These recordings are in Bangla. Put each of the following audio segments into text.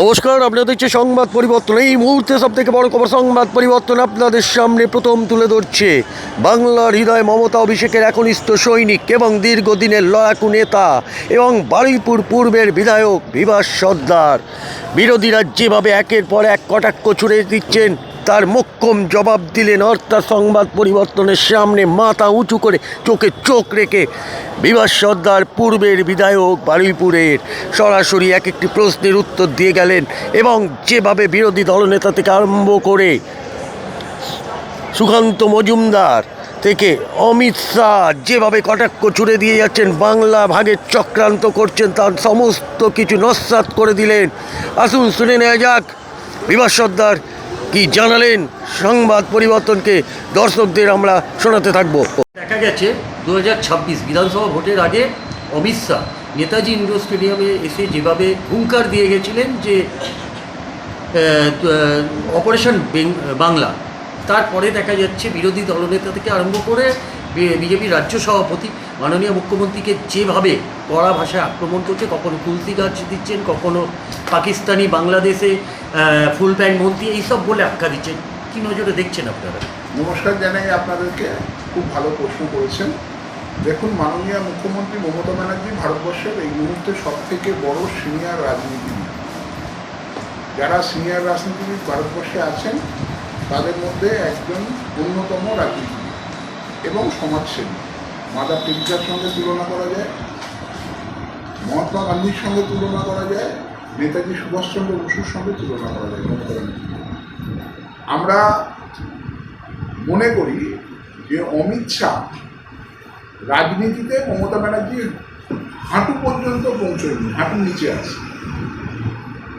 নমস্কার আপনাদের দেখছে সংবাদ পরিবর্তন। এই মুহূর্তে সব থেকে বড় খবর, সংবাদ পরিবর্তন আপনাদের সামনে প্রথম তুলে ধরছে। বাংলার হৃদয় মমতা অভিষেকের একনিষ্ঠ সৈনিক এবং দীর্ঘদিনের লড়াকু নেতা এবং বারুইপুর পূর্বের বিধায়ক বিভাস সর্দার। বিরোধীরা যেভাবে একের পর এক কটাক্ষ ছুড়ে দিচ্ছেন তার মোক্ষম জবাব দিলেন অর্থাৎ সংবাদ পরিবর্তনের সামনে মাথা উঁচু করে চোখে চোখ রেখে বিভাস সর্দার, পূর্বের বিধায়ক বারুইপুরের সরাসরি এক একটি প্রশ্নের উত্তর দিয়ে গেলেন এবং যেভাবে বিরোধী দলনেতা থেকে আরম্ভ করে সুকান্ত মজুমদার থেকে অমিত শাহ যেভাবে কটাক্ষ ছুড়ে দিয়ে যাচ্ছেন, বাংলা ভাগের চক্রান্ত করছেন, তার সমস্ত কিছু নস্বাত করে দিলেন। আসুন শুনে নেওয়া যাক, বিভাস সর্দার কি জানালেন সংবাদ পরিবর্তনকে দর্শকদের আমরা শোনাতে থাকব। দেখা গেছে দু হাজার ছাব্বিশ বিধানসভা ভোটের আগে অমিত শাহ নেতাজি ইন্ডোর স্টেডিয়ামে এসে যেভাবে হুঙ্কার দিয়ে গেছিলেন যে অপারেশন বাংলা, তারপরে দেখা যাচ্ছে বিরোধী দলনেতা থেকে আরম্ভ করে বিজেপির রাজ্য সভাপতি, মাননীয় মুখ্যমন্ত্রীকে যেভাবে কড়া ভাষায় আক্রমণ করছে, কখনো তুলসী গাছ দিচ্ছেন, কখনো পাকিস্তানি বাংলাদেশে ফুল প্যান্ট মন্ত্রী এইসব বলে আখ্যা দিচ্ছেন কি নজরে দেখছেন আপনারা? নমস্কার জানাই আপনাদেরকে। খুব ভালো প্রশ্ন করেছেন। দেখুন, মাননীয় মুখ্যমন্ত্রী মমতা ব্যানার্জি ভারতবর্ষের এই মুহূর্তে সব থেকে বড় সিনিয়র রাজনীতিবিদ। যারা সিনিয়র রাজনীতিবিদ ভারতবর্ষে আছেন, তাদের মধ্যে একজন অন্যতম রাজনীতিবিদ এবং সমাজসেবী। মাদার টেরিসার সঙ্গে তুলনা করা যায়, মহাত্মা গান্ধীর সঙ্গে তুলনা করা যায় নেতাজি সুভাষচন্দ্র বসুর সঙ্গে তুলনা করা যায় আমরা মনে করি যে অমিত শাহ রাজনীতিতে মমতা ব্যানার্জি হাঁটু পর্যন্ত পৌঁছয়নি, হাঁটুর নিচে আছে।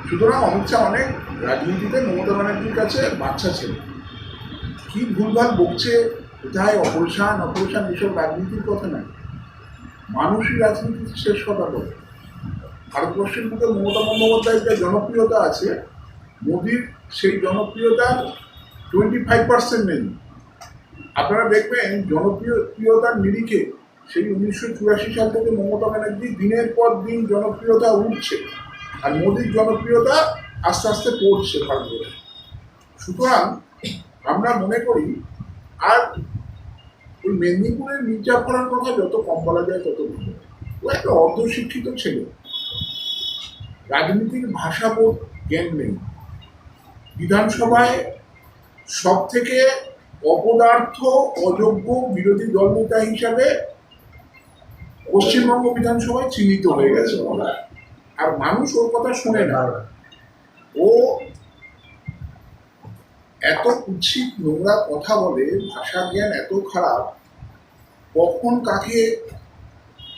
সুতরাং অমিত শাহ অনেক রাজনীতিতে মমতা ব্যানার্জির কাছে বাচ্চা ছেলে। কি ভুলভাল বকছে, কোথায় অপারেশন অপারেশন এসব রাজনীতির কথা নয়। মানুষই রাজনীতির শেষ কথা বলে ভারতবর্ষের মধ্যে মমতা বন্দ্যোপাধ্যায়ের যে জনপ্রিয়তা আছে, মোদির সেই জনপ্রিয়তা টোয়েন্টি ফাইভ পার্সেন্ট নেই। আপনারা দেখবেন জনপ্রিয়তার নিরিখে সেই উনিশশো চুরাশি সাল থেকে মমতা ব্যানার্জি দিনের পর দিন জনপ্রিয়তা উঠছে আর মোদির জনপ্রিয়তা আস্তে আস্তে পড়ছে ভারতবর্ষে। সুতরাং আমরা মনে করি, আর ওই মেদিনীপুরের মির্জাফরের কথা যত কম বলা যায় তত ভালো। ও একটা অর্ধশিক্ষিত ছেলে। রাজনীতির ভাষাবোধ জ্ঞান নেই। বিধানসভায় সব থেকে অপদার্থ, অযোগ্য বিরোধী দলনেতা হিসাবে পশ্চিমবঙ্গ বিধানসভায় চিহ্নিত হয়ে গেছে আর মানুষ ওর কথা শুনে না। ও এত কুৎসিত নোংরা কথা বলে, ভাষা জ্ঞান এত খারাপ, কখন কাকে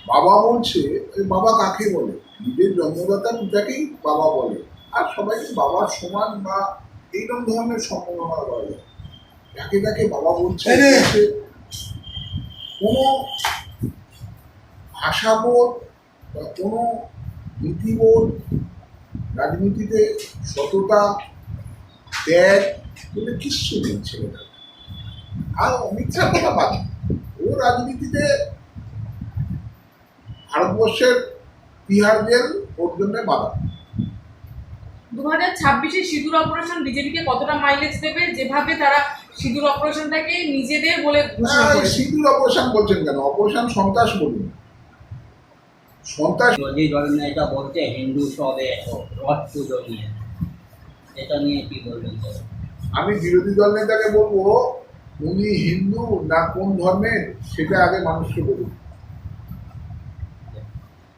বাবা বলছে বাবা কাকে বলে? নিজের জন্মদাতা পিতাকেই বাবা বলে। আর সবাইকে বাবার সমান বা এইরকম ধরনের করা যায় যাকে যাকে বাবা বলছে কোনো ভাষাবোধ বা কোনো নীতিবোধ রাজনীতিতে সততা ত্যাগ বলে কিচ্ছু নেই ছেলেটা। আর অমিত শাহ কথা বাদ। ও রাজনীতিতে ভারতবর্ষের তিহার জেল ওর জন্য বাধা। দু হাজার ছাব্বিশে সিঁদুর অপারেশন বিজেপিকে কতটা মাইলেজ দেবে? যেভাবে তারা সিঁদুর অপারেশনটাকে নিজেদের বলে সিঁদুর অপারেশন বলছেন কেন? অপারেশন সন্ত্রাস বলুন। সন্ত্রাস যদি ধরেন এটা বলছে হিন্দু সবে রথ পুজো নিয়ে। এটা নিয়ে কি বলবেন আমি বিরোধী দল নেতাকে বলব উনি হিন্দু না কোন ধর্মের সেটা আগে মানুষকে বলুন।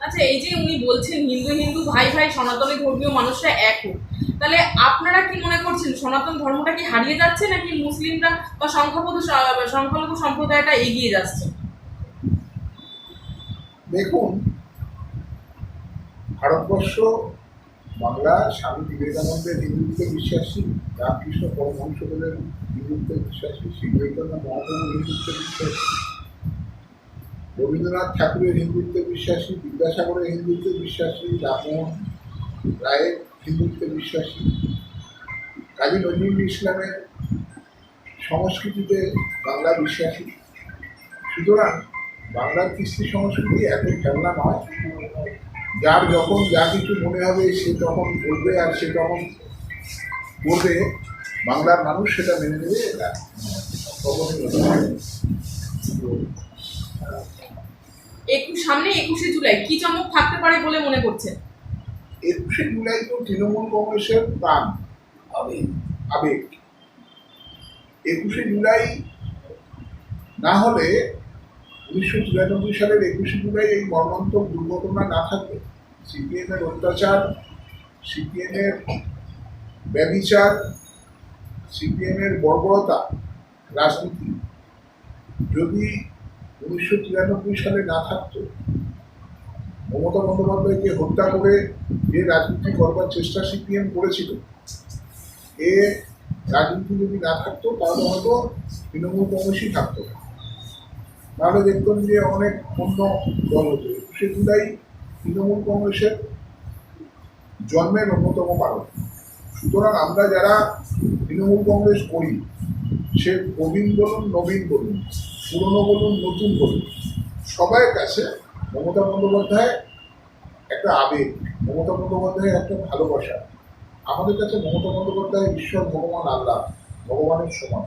আচ্ছা এই যে উনি বলছেন হিন্দু হিন্দু, ভাই ভাই, সনাতনী ধর্মীয় মানুষরা এক হোক, তাহলে আপনারা কি মনে করছেন সনাতন ধর্মটা কি হারিয়ে যাচ্ছে নাকি মুসলিমরা বা সংখ্যালঘু সংখ্যালঘু সম্প্রদায়টা এগিয়ে যাচ্ছে? দেখুন, ভারতবর্ষ, বাংলা, স্বামী বিবেকানন্দের হিন্দুত্বে বিশ্বাসী, রামকৃষ্ণ পরমহংসদেবের হিন্দুত্বে বিশ্বাসী, শ্রী চৈতন্য মহাপ্রভু হিন্দুত্বে বিশ্বাসী রবীন্দ্রনাথ ঠাকুরের হিন্দুত্বে বিশ্বাসী, বিদ্যাসাগরের হিন্দুত্বে বিশ্বাসী, রামমোহন রায়ের হিন্দুত্বে বিশ্বাসী। কাজী নজরুল ইসলামের সংস্কৃতিতে বাংলা বিশ্বাসী। সুতরাং বাংলার কৃষ্টি সংস্কৃতি এত খেলনা নয়। যার যখন যা কিছু মনে হবে সে তখন বলবে আর সে তখন করবে বাংলার মানুষ সেটা মেনে নেবে, এটা কখনোই একুশ, সামনে একুশে জুলাই, কি চমক থাকতে পারে বলে মনে করছেন একুশে জুলাই তো তৃণমূল কংগ্রেসের প্রাণ। আবেগ আবেগ একুশে জুলাই না হলে উনিশশো চুরানব্বই সালের একুশে জুলাই এই মর্মান্তক দুর্ঘটনা না থাকবে। সিপিএমের অত্যাচার, সিপিএমের ব্যবিচার, সিপিএমের বর্বরতা, রাজনীতি। যদি উনিশশো তিরানব্বই সালে না থাকতো, মমতা বন্দ্যোপাধ্যায়কে হত্যা করে যে রাজনীতি করবার চেষ্টা সিপিএম করেছিল, এ রাজনীতি যদি না থাকতো, তাহলে হয়তো তৃণমূল কংগ্রেসই থাকতো না। তাহলে দেখতাম যে অনেক অন্য দল হতো একুশে জুলাই তৃণমূল কংগ্রেসের জন্মের অন্যতম কারণ সুতরাং আমরা যারা তৃণমূল কংগ্রেস করি, সে প্রবীণ বলুন নবীন বলুন পুরনো বলুন, নতুন বলুন সবার কাছে মমতা বন্দ্যোপাধ্যায় একটা আবেগ, মমতা বন্দ্যোপাধ্যায়ের একটা ভালোবাসা। আমাদের কাছে মমতা বন্দ্যোপাধ্যায়, ঈশ্বর, ভগবান, আল্লাহ, ভগবানের সমান।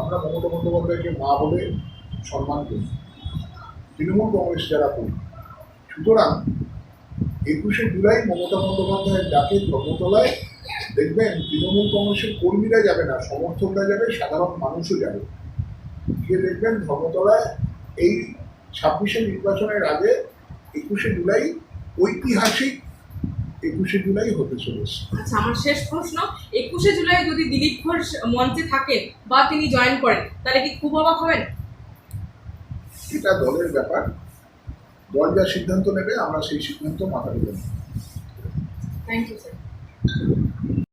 আমরা মমতা বন্দ্যোপাধ্যায়কে মা বলে সম্মান করি। তৃণমূল কংগ্রেস যারা করি, সুতরাং একুশে জুলাই মমতা বন্দ্যোপাধ্যায়ের ডাকে ধর্মতলায় দেখবেন তৃণমূল কংগ্রেসের কর্মীরা যাবে না, সমর্থকরা যাবে, সাধারণ মানুষও যাবে। গিয়ে দেখবেন ধর্মতলায় এই ছাব্বিশে নির্বাচনের আগে একুশে জুলাই ঐতিহাসিক একুশে জুলাই হতে চলেছে। আচ্ছা আমার শেষ প্রশ্ন একুশে জুলাই যদি দিলীপ ঘোষ মঞ্চে থাকেন বা তিনি জয়েন করেন তাহলে কি খুব অবাক হবেন? এটা দলের ব্যাপার। দল যা সিদ্ধান্ত নেবে আমরা সেই সিদ্ধান্ত মাথা দেব থ্যাংক ইউ স্যার